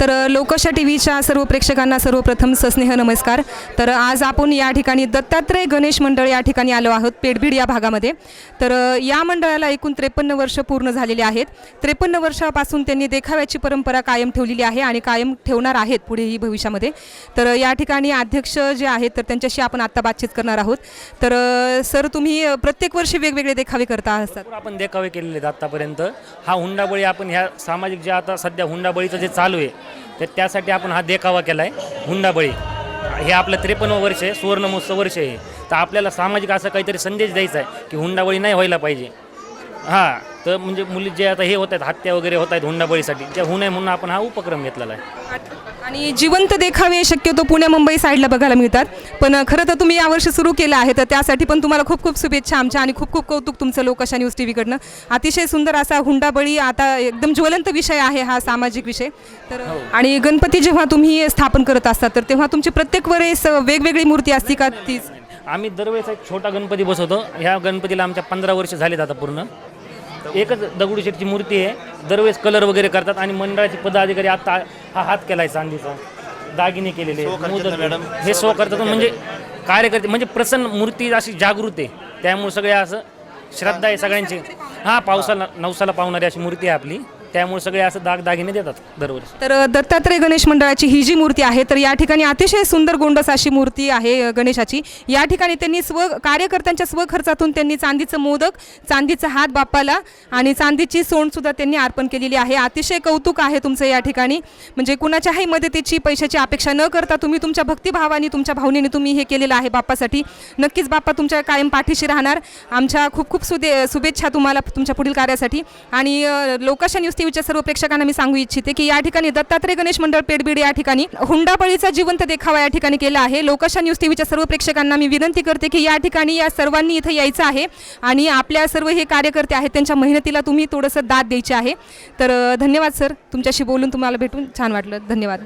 तर लोकशा टी व्हीच्या सर्व प्रेक्षकांना सर्वप्रथम सस्नेह नमस्कार. तर आज आपण या ठिकाणी दत्तात्रय गणेश मंडळ या ठिकाणी आलो आहोत पेडबीड या भागामध्ये. तर या मंडळाला एकूण त्रेपन्न वर्ष पूर्ण झालेले आहेत. त्रेपन्न वर्षापासून त्यांनी देखाव्याची परंपरा कायम ठेवलेली आहे आणि कायम ठेवणार आहेत पुढेही भविष्यामध्ये. तर या ठिकाणी अध्यक्ष जे आहेत तर त्यांच्याशी आपण आत्ता बातचीत करणार आहोत. तर सर तुम्ही प्रत्येक वर्षी वेगवेगळे देखावे करता असतात. आपण देखावे केलेले आहेत आत्तापर्यंत हा हुंडाबळी आपण ह्या सामाजिक जे आता सध्या हुंडाबळीचं जे चालू आहे तर त्यासाठी आपण हा देखावा केला आहे हुंडाबळी. हे आपलं त्रेपन्न वर्ष आहे सुवर्ण महोत्सव वर्ष आहे तर आपल्याला सामाजिक असा काहीतरी संदेश द्यायचा आहे की हुंडाबळी नाही व्हायला पाहिजे. हां तर म्हणजे मुली जे आता हे होत आहेत हत्या वगैरे होत आहेत हुंडाबळीसाठी त्या होऊ नये म्हणून आपण हा उपक्रम घेतलेला आहे. आणि जिवंत देखावे शक्यतो पुण्या मुंबई साईडला बघायला मिळतात. पण खरं तर तुम्ही यावर्षी सुरू केलं आहे तर त्यासाठी पण तुम्हाला खूप खूप शुभेच्छा आमच्या आणि खूप खूप कौतुक तुमचं लोकशा न्यूज टी व्हीकडनं अतिशय सुंदर असा हुंडाबळी आता एकदम ज्वलंत विषय आहे हा सामाजिक विषय. तर आणि गणपती जेव्हा तुम्ही स्थापन करत असतात तर तेव्हा तुमची प्रत्येक वेळेस वेगवेगळी मूर्ती असती का तीच? आम्ही दरवेळेस एक छोटा गणपती बसवतो. ह्या गणपतीला आमच्या पंधरा वर्ष झालेत आता पूर्ण. एकच दगडूशेठची मूर्ती आहे. दरवेळेस कलर वगैरे करतात आणि मंडळाचे पदाधिकारी आता हा हात केलाय चांदीचा. दागिने केलेले मोदक हे सो करतात म्हणजे कार्यकर्ते म्हणजे प्रसन्न मूर्ती अशी जागृत आहे. त्यामुळे सगळे असं श्रद्धा आहे सगळ्यांची. हा पावसाला नवसाला पावणारी अशी मूर्ती आहे आपली. त्यामुळे सगळे असं दाग दागिने देतात दरवर्षी. तर दत्तात्रय गणेश मंडळाची ही जी मूर्ती आहे तर या ठिकाणी अतिशय सुंदर गोंडस अशी मूर्ती आहे अ, गणेशाची. या ठिकाणी त्यांनी स्व कार्यकर्त्यांच्या स्वखर्चातून त्यांनी चांदीचं मोदक चांदीचा हात बाप्पाला आणि चांदीची सोंडसुद्धा त्यांनी अर्पण केलेली आहे. अतिशय कौतुक आहे तुमचं या ठिकाणी. म्हणजे कुणाच्याही मदतीची पैशाची अपेक्षा न करता तुम्ही तुमच्या भक्तिभावाने तुमच्या भावनेने तुम्ही हे केलेलं आहे बाप्पासाठी. नक्कीच बाप्पा तुमच्या कायम पाठीशी राहणार. आमच्या खूप खूप सुदे शुभेच्छा तुम्हाला तुमच्या पुढील कार्यासाठी. आणि अ, लोकशा न्यूज टीव्हीच्या सर्व प्रेक्षकांना मी सांगू इच्छिते की या ठिकाणी दत्तात्रय गणेश मंडळ पेडबीड या ठिकाणी हुंडाबळीचा जिवंत देखावा या ठिकाणी केला आहे. लोकशा न्यूज टीव्हीच्या सर्व प्रेक्षकांना मी विनंती करते की या ठिकाणी या सर्वांनी इथं यायचं आहे आणि आपल्या सर्व हे कार्यकर्ते आहेत त्यांच्या मेहनतीला तुम्ही थोडंसं दाद द्यायची आहे. तर धन्यवाद सर. तुमच्याशी बोलून तुम्हाला भेटून छान वाटलं. धन्यवाद.